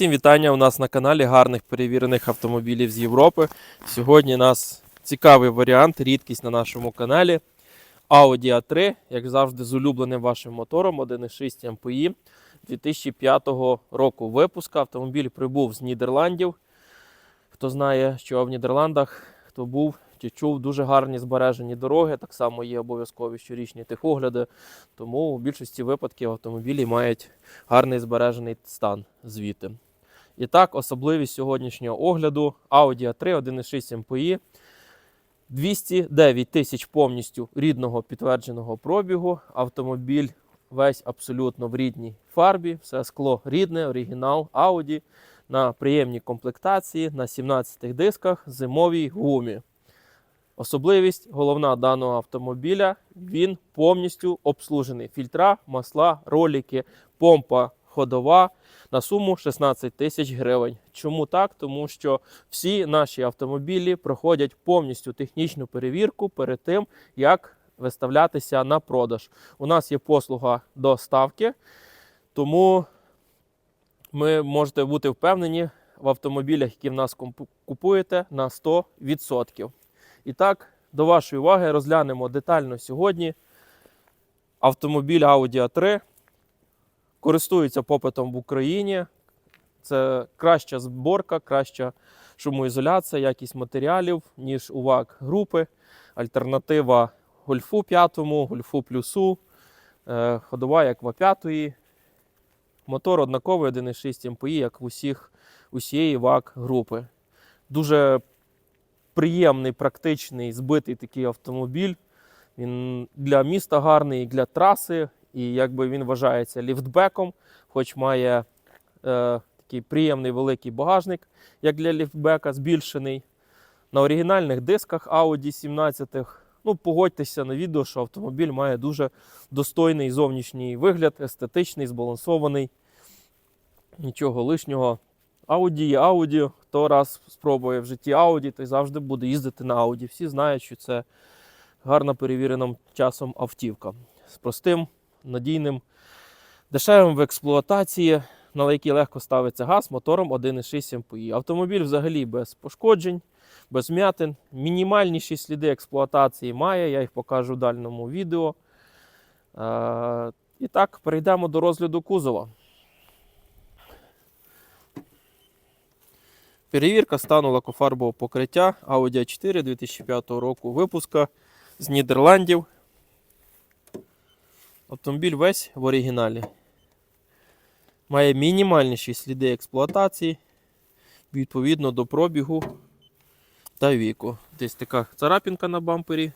Всім вітання у нас на каналі гарних перевірених автомобілів з Європи. Сьогодні у нас цікавий варіант, рідкість на нашому каналі. Audi A3, як завжди, з улюбленим вашим мотором 1.6 MPI 2005 року випуска. Автомобіль прибув з Нідерландів. Хто знає, що в Нідерландах, хто був чи чув, дуже гарні збережені дороги. Так само є обов'язкові щорічні техогляди. Тому у більшості випадків автомобілі мають гарний збережений стан звідти. І так, особливість сьогоднішнього огляду Audi A3 1.6 MPI. 209 тисяч повністю рідного підтвердженого пробігу. Автомобіль весь абсолютно в рідній фарбі, все скло рідне, оригінал Audi на приємній комплектації, на 17 дисках, зимовій гумі. Особливість головна даного автомобіля він повністю обслужений. Фільтра, масла, ролики, помпа ходова на суму 16 тисяч гривень. Чому так? Тому що всі наші автомобілі проходять повністю технічну перевірку перед тим, як виставлятися на продаж. У нас є послуга доставки, тому ми можете бути впевнені в автомобілях, які в нас купуєте, на 100%. І так, до вашої уваги розглянемо детально сьогодні автомобіль Audi A3 користується попитом в Україні. Це краща зборка, краща шумоізоляція, якість матеріалів, ніж у ВАК групи. Альтернатива Гольфу 5, Гольфу плюсу, е, ходова як в 5 Мотор однаковий 1,6 МПІ, як в усіх, усієї ВАК групи. Дуже приємний, практичний, збитий такий автомобіль. Він для міста гарний, для траси, і якби він вважається ліфтбеком, хоч має е, такий приємний великий багажник, як для ліфтбека, збільшений. На оригінальних дисках Audi 17. Ну, погодьтеся на відео, що автомобіль має дуже достойний зовнішній вигляд, естетичний, збалансований. Нічого лишнього. Audi є Audi. Хто раз спробує в житті Audi, той завжди буде їздити на Audi. Всі знають, що це гарна перевіреним часом автівка. З простим, надійним, дешевим в експлуатації, на який легко ставиться газ мотором 1,6 МПІ. Автомобіль взагалі без пошкоджень, без м'ятин. Мінімальніші сліди експлуатації має, я їх покажу в дальньому відео. Е, і так, перейдемо до розгляду кузова. Перевірка стану лакофарбового покриття Audi A4 2005 року випуска з Нідерландів. Автомобіль весь в оригіналі. Має мінімальніші сліди експлуатації відповідно до пробігу та віку. Десь така царапінка на бампері.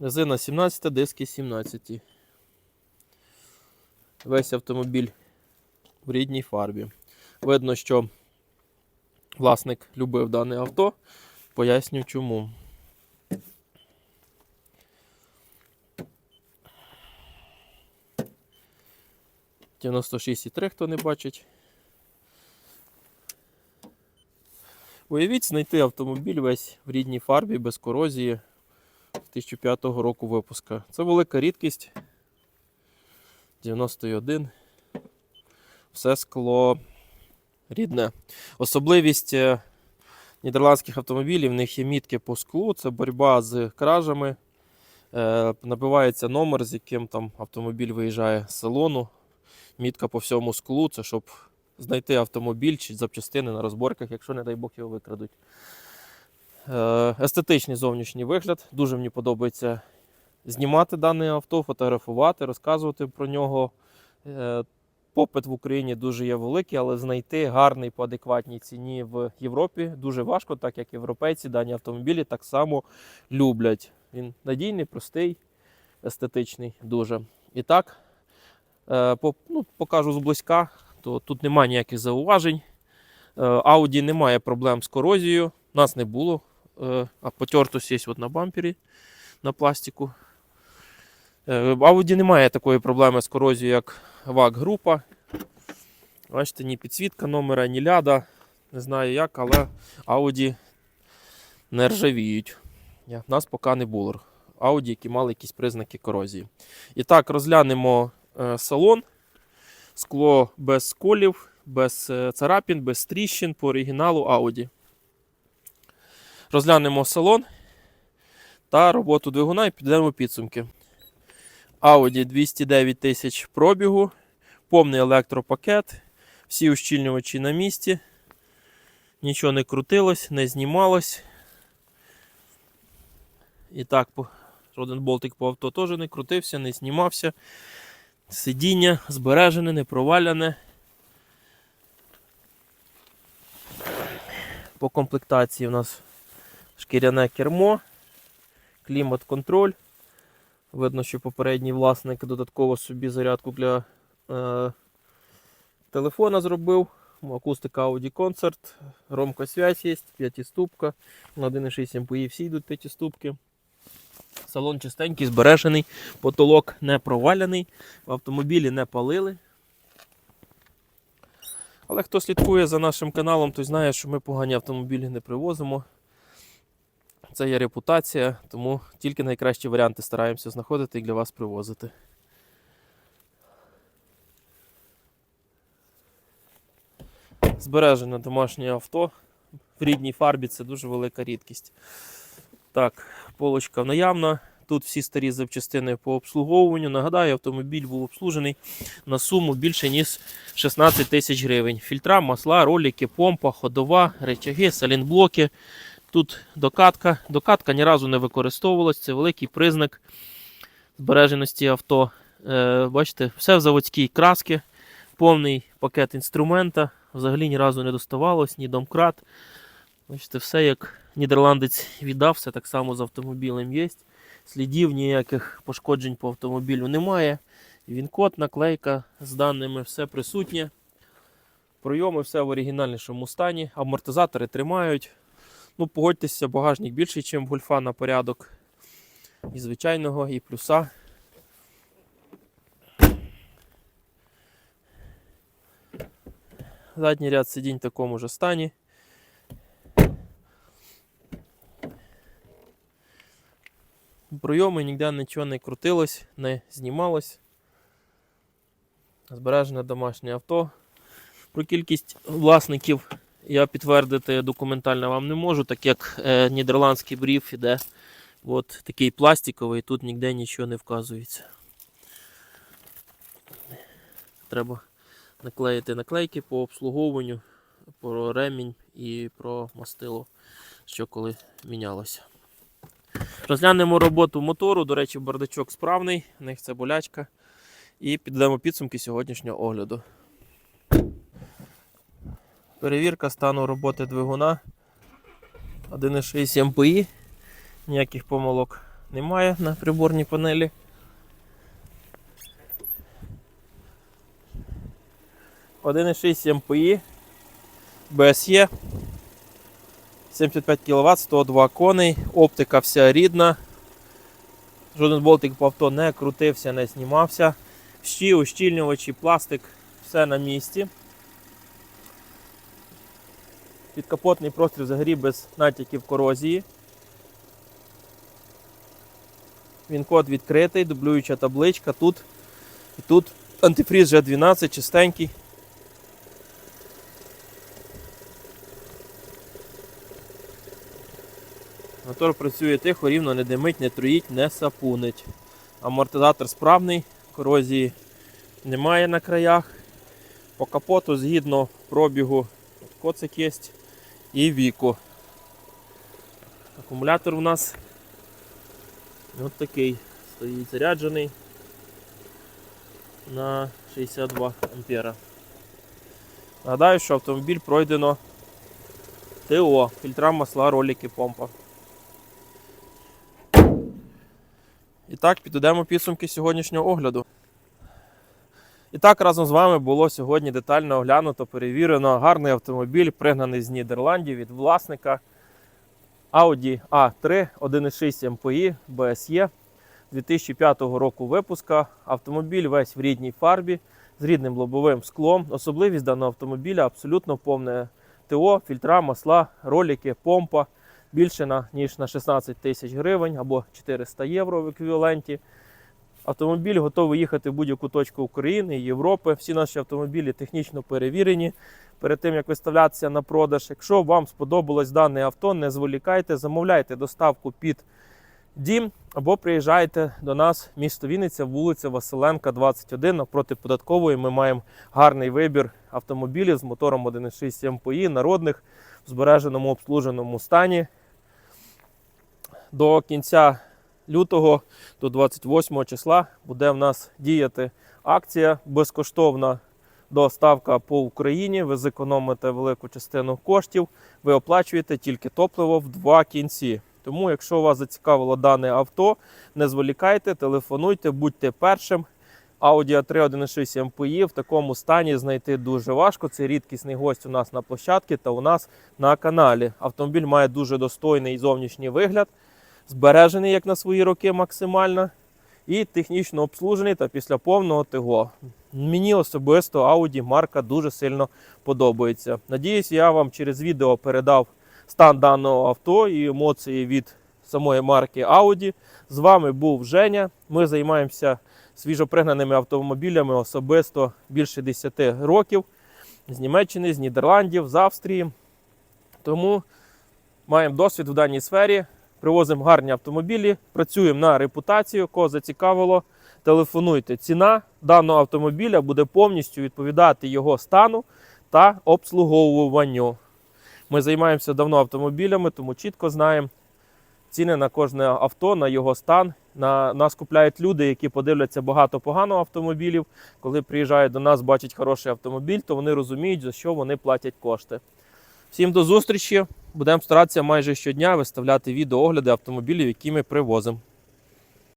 Резина 17, диски 17. Весь автомобіль в рідній фарбі. Видно, що власник любив дане авто. Поясню чому. «96,3», хто не бачить. Уявіть, знайти автомобіль весь в рідній фарбі без корозії 2005 року випуска. Це велика рідкість. 91. Все скло рідне. Особливість е, нідерландських автомобілів, в них є мітки по склу, це боротьба з кражами. Е, Набивається номер, з яким там автомобіль виїжджає з салону. Мітка по всьому склу, це щоб знайти автомобіль чи запчастини на розборках, якщо, не дай Бог, його викрадуть. Е, Естетичний зовнішній вигляд. Дуже мені подобається знімати дане авто, фотографувати, розказувати про нього. Е, Попит в Україні дуже є великий, але знайти гарний по адекватній ціні в Європі дуже важко, так як європейці дані автомобілі так само люблять. Він надійний, простий, естетичний дуже. І так, е, по, ну, покажу зблизька, то тут немає ніяких зауважень. Е, Audi немає проблем з корозією. У нас не було. Е, А потертость є от на бампері на пластику. Е, В Audi немає такої проблеми з корозією, як ВАК група. Бачите, ні підсвітка номера, ні ляда. Не знаю як, але Audi не ржавіють. У нас поки не було Audi, які мали якісь признаки корозії. І так, розглянемо е, салон. Скло без сколів, без е, царапін, без тріщин по оригіналу Audi. Розглянемо салон та роботу двигуна і підемо підсумки. Audi 209 тисяч пробігу, повний електропакет, всі ущільнювачі на місці. Нічого не крутилось, не знімалось. І так, жоден болтик по авто теж не крутився, не знімався. Сидіння збережене, не проваляне. По комплектації у нас шкіряне кермо, клімат-контроль. Видно, що попередній власник додатково собі зарядку для е, телефона зробив. Акустика Audi Concert, громкосвязь є, п'ятиступка. На 1,6 МПІ всі йдуть п'ятиступки. Салон чистенький, збережений, потолок не проваляний, в автомобілі не палили. Але хто слідкує за нашим каналом, той знає, що ми погані автомобілі не привозимо. Це є репутація, тому тільки найкращі варіанти стараємося знаходити і для вас привозити. Збережене домашнє авто в рідній фарбі це дуже велика рідкість. Так, полочка наявна. Тут всі старі запчастини по обслуговуванню. Нагадаю, автомобіль був обслужений на суму більше ніж 16 тисяч гривень. Фільтра, масла, ролики, помпа, ходова, речаги, салінблоки. Тут докатка. Докатка ні разу не використовувалась. Це великий признак збереженості авто. Е, бачите, все в заводській краски, повний пакет інструмента. Взагалі ні разу не доставалось, ні домкрат. Бачите, все як нідерландець віддав, все так само з автомобілем є. Слідів ніяких пошкоджень по автомобілю немає. Він-код, наклейка з даними, все присутнє. Пройоми все в оригінальнішому стані. Амортизатори тримають. Ну, погодьтеся, багажник більший, ніж в гольфа на порядок. І звичайного, і плюса. Задній ряд сидінь в такому ж стані. Пройоми ніде нічого не крутилось, не знімалось. Збережене домашнє авто. Про кількість власників я підтвердити документально вам не можу, так як е, нідерландський бриф іде от такий пластиковий, тут ніде нічого не вказується. Треба наклеїти наклейки по обслуговуванню, про ремінь і про мастило, що коли мінялося. Розглянемо роботу мотору. До речі, бардачок справний, в них це болячка. І піддамо підсумки сьогоднішнього огляду. Перевірка стану роботи двигуна 1,6 МПІ. Ніяких помилок немає на приборній панелі. Один 1,6 МПІ, БСЄ, 75 кВт, 102 коней, оптика вся рідна. Жоден болтик по авто не крутився, не знімався. Щі, ущільнювачі, пластик, все на місці. Підкапотний простір взагалі без натяків корозії. Він код відкритий, дублююча табличка. Тут і тут антифріз G12, чистенький. Мотор працює тихо, рівно, не димить, не труїть, не сапунить. Амортизатор справний, корозії немає на краях. По капоту згідно пробігу коцик є і віку. Акумулятор у нас от такий стоїть заряджений на 62 ампера. Нагадаю, що автомобіль пройдено ТО, фільтра масла, ролики, помпа. І так, підведемо підсумки сьогоднішнього огляду. І так, разом з вами було сьогодні детально оглянуто, перевірено гарний автомобіль, пригнаний з Нідерландів від власника Audi A3 1,6 MPI BSE 2005 року випуска. Автомобіль весь в рідній фарбі з рідним лобовим склом. Особливість даного автомобіля абсолютно повне ТО, фільтра, масла, ролики, помпа. більше на, ніж на 16 тисяч гривень або 400 євро в еквіваленті. Автомобіль готовий їхати в будь-яку точку України Європи. Всі наші автомобілі технічно перевірені перед тим, як виставлятися на продаж. Якщо вам сподобалось дане авто, не зволікайте, замовляйте доставку під дім або приїжджайте до нас, місто Вінниця, вулиця Василенка, 21. Напроти податкової ми маємо гарний вибір автомобілів з мотором 1.6 МПІ, народних в збереженому обслуженому стані. До кінця лютого, до 28 числа, буде в нас діяти акція безкоштовна доставка по Україні. Ви зекономите велику частину коштів. Ви оплачуєте тільки топливо в два кінці. Тому, якщо вас зацікавило дане авто, не зволікайте, телефонуйте, будьте першим. Audi a 3 1.6 MPI в такому стані знайти дуже важко. Це рідкісний гость у нас на площадці та у нас на каналі. Автомобіль має дуже достойний зовнішній вигляд, збережений як на свої роки максимально, і технічно обслужений та після повного ТГО. Мені особисто Audi марка дуже сильно подобається. Надіюсь, я вам через відео передав стан даного авто і емоції від самої марки Audi. З вами був Женя. Ми займаємося свіжопригнаними автомобілями особисто більше 10 років з Німеччини, з Нідерландів, з Австрії. Тому маємо досвід в даній сфері. Привозимо гарні автомобілі, працюємо на репутацію, кого зацікавило. Телефонуйте. Ціна даного автомобіля буде повністю відповідати його стану та обслуговуванню. Ми займаємося давно автомобілями, тому чітко знаємо ціни на кожне авто, на його стан. На нас купляють люди, які подивляться багато погано автомобілів. Коли приїжджають до нас, бачать хороший автомобіль, то вони розуміють, за що вони платять кошти. Всім до зустрічі! Будемо старатися майже щодня виставляти відеоогляди автомобілів, які ми привозимо.